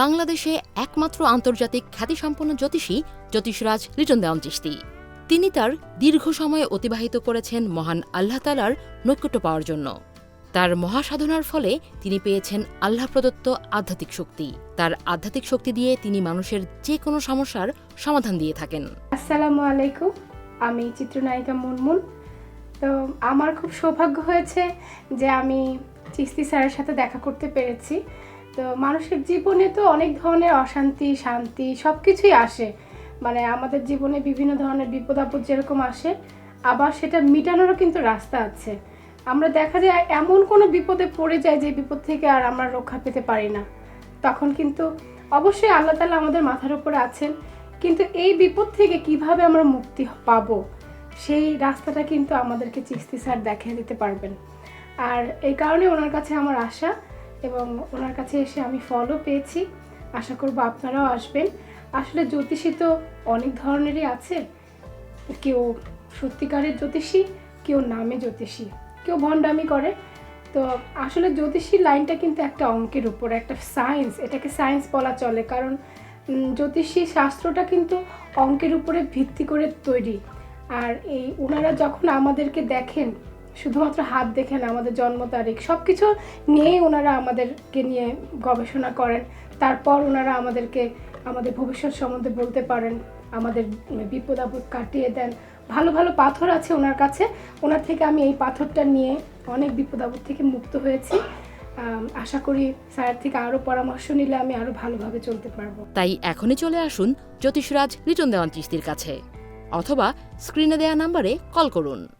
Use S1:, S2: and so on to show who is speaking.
S1: বাংলাদেশে একমাত্র আন্তর্জাতিক খ্যাতিসম্পন্ন জ্যোতিষী জ্যোতিষরাজ লিটন দেওয়ান চিশতি। তিনি তার দীর্ঘ সময় অতিবাহিত করেছেন মহান আল্লাহ তালার নৈকট্য পাওয়ার জন্য। তার মহাসাধনার ফলে তিনি পেয়েছেন আল্লাহ প্রদত্ত আধ্যাত্মিক শক্তি। তার আধ্যাত্মিক শক্তি দিয়ে তিনি মানুষের যে কোনো সমস্যার সমাধান দিয়ে থাকেন।
S2: আসসালামু আলাইকুম, আমি চিত্রনায়িকা মুনমুন। তো আমার খুব সৌভাগ্য হয়েছে যে আমি চিস্তি স্যারের সাথে দেখা করতে পেরেছি। তো মানুষের জীবনে তো অনেক ধরনের অশান্তি, শান্তি সব কিছুই আসে। মানে আমাদের জীবনে বিভিন্ন ধরনের বিপদ আপদ যেরকম আসে, আবার সেটা মিটানোরও কিন্তু রাস্তা আছে। আমরা দেখা যায় এমন কোনো বিপদে পড়ে যায় যে বিপদ থেকে আর আমরা রক্ষা পেতে পারি না। তখন কিন্তু অবশ্যই আল্লাহ তালা আমাদের মাথার উপরে আছেন, কিন্তু এই বিপদ থেকে কীভাবে আমরা মুক্তি পাবো, সেই রাস্তাটা কিন্তু আমাদেরকে চিস্তি স্যার দেখিয়ে দিতে পারবেন। আর এই কারণে ওনার কাছে আমার আশা এবং ওনার কাছে এসে আমি ফলও পেয়েছি। আশা করব আপনারাও আসবেন। আসলে জ্যোতিষী তো অনেক ধরনেরই আছে। কেউ সত্যিকারের জ্যোতিষী, কেউ নামে জ্যোতিষী, কেউ ভণ্ডামি করে। তো আসলে জ্যোতিষী লাইনটা কিন্তু একটা অঙ্কের উপর, একটা সায়েন্স এটাকে সায়েন্স বলা চলে। কারণ জ্যোতিষী শাস্ত্রটা কিন্তু অঙ্কের উপরে ভিত্তি করে তৈরি। আর এই ওনারা যখন আমাদেরকে দেখেন শুধুমাত্র হাত দেখেন আমাদের জন্ম তারিখ সব কিছু নিয়েই ওনারা আমাদেরকে নিয়ে গবেষণা করেন। তারপর ওনারা আমাদেরকে আমাদের ভবিষ্যৎ সম্বন্ধে বলতে পারেন, আমাদের বিপদ আপদ কাটিয়ে দেন। ভালো ভালো পাথর আছে ওনার কাছে। ওনার থেকে আমি এই পাথরটা নিয়ে অনেক বিপদ আপদ থেকে মুক্ত হয়েছি। আশা করি স্যার থেকে আরও পরামর্শ নিলে আমি আরও ভালোভাবে চলতে পারব।
S1: তাই এখনই চলে আসুন জ্যোতিষরাজ লিটন দেওয়ান চিস্তির কাছে, অথবা স্ক্রিনে দেওয়া নাম্বারে কল করুন।